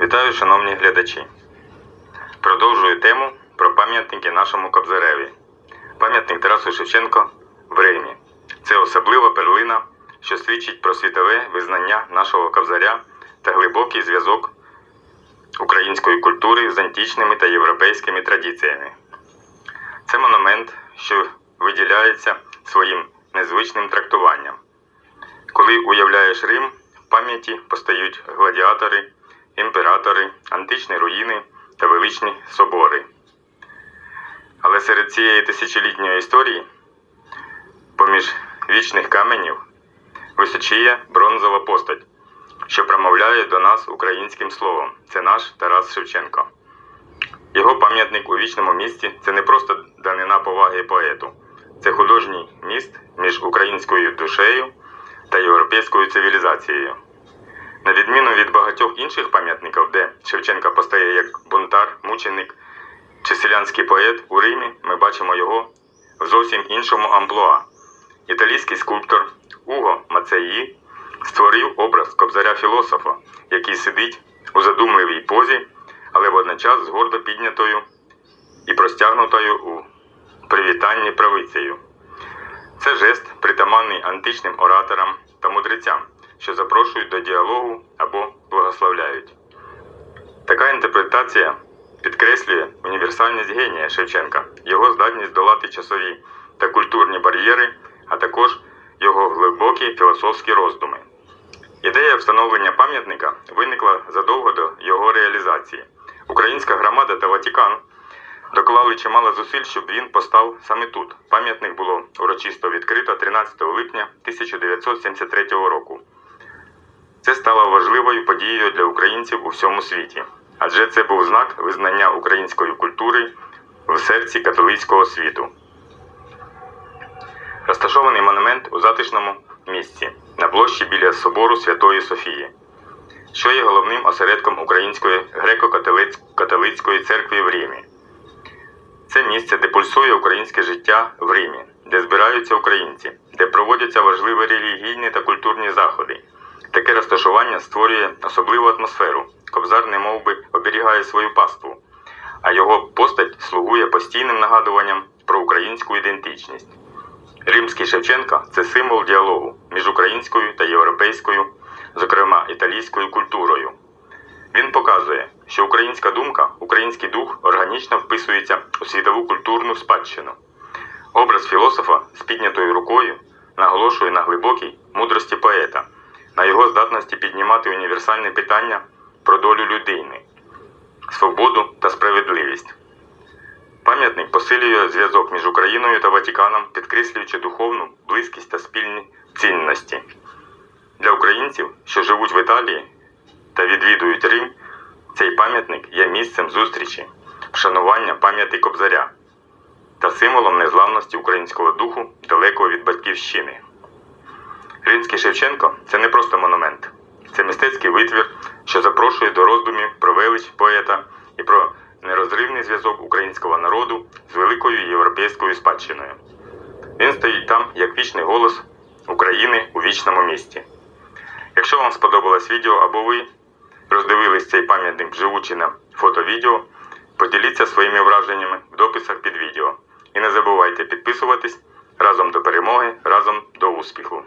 Вітаю, шановні глядачі. Продовжую тему про пам'ятники нашому Кобзареві. Пам'ятник Тарасу Шевченко в Римі. Це особлива перлина, що свідчить про світове визнання нашого Кобзаря та глибокий зв'язок української культури з античними та європейськими традиціями. Це монумент, що виділяється своїм незвичним трактуванням. Коли уявляєш Рим, в пам'яті постають гладіатори, імператори, античні руїни та величні собори. Але серед цієї тисячолітньої історії, поміж вічних каменів, височіє бронзова постать, що промовляє до нас українським словом. Це наш Тарас Шевченко. Його пам'ятник у вічному місті це не просто данина поваги поету, це художній міст між українською душею та європейською цивілізацією. На відміну від багатьох інших пам'ятників, де Шевченка постає як бунтар, мученик чи селянський поет, у Римі ми бачимо його в зовсім іншому амплуа. Італійський скульптор Уго Мацеї створив образ кобзаря філософа, який сидить у задумливій позі, але водночас з гордо піднятою і простягнутою у привітанні правицею. Це жест, притаманний античним ораторам та мудрецям, що запрошують до діалогу або благословляють. Така інтерпретація підкреслює універсальність генія Шевченка, його здатність долати часові та культурні бар'єри, а також його глибокі філософські роздуми. Ідея встановлення пам'ятника виникла задовго до його реалізації. Українська громада та Ватикан доклали чимало зусиль, щоб він постав саме тут. Пам'ятник було урочисто відкрито 13 липня 1973 року. Це стало важливою подією для українців у всьому світі, адже це був знак визнання української культури в серці католицького світу. Розташований монумент у затишному місці на площі біля собору Святої Софії, що є головним осередком Української греко-католицької церкви в Римі. Це місце, де пульсує українське життя в Римі, де збираються українці, де проводяться важливі релігійні та культурні заходи. Таке розташування створює особливу атмосферу. Кобзар не би оберігає свою паству, а його постать слугує постійним нагадуванням про українську ідентичність. Римський Шевченко це символ діалогу між українською та європейською, зокрема італійською культурою. Він показує, що українська думка, український дух органічно вписується у світову культурну спадщину. Образ філософа з піднятою рукою наголошує на глибокій мудрості поета, на його здатності піднімати універсальне питання про долю людини, свободу та справедливість. Пам'ятник посилює зв'язок між Україною та Ватиканом, підкреслюючи духовну близькість та спільні цінності. Для українців, що живуть в Італії та відвідують Рим, цей пам'ятник є місцем зустрічі, вшанування пам'яті Кобзаря та символом незламності українського духу далеко від батьківщини. Римський Шевченко це не просто монумент, це мистецький витвір, що запрошує до роздумів про велич поета і про нерозривний зв'язок українського народу з великою європейською спадщиною. Він стоїть там як вічний голос України у вічному місті. Якщо вам сподобалось відео або ви роздивились цей пам'ятник вживучи на фото-відео, поділіться своїми враженнями в дописах під відео. І не забувайте підписуватись разом до перемоги, разом до успіху.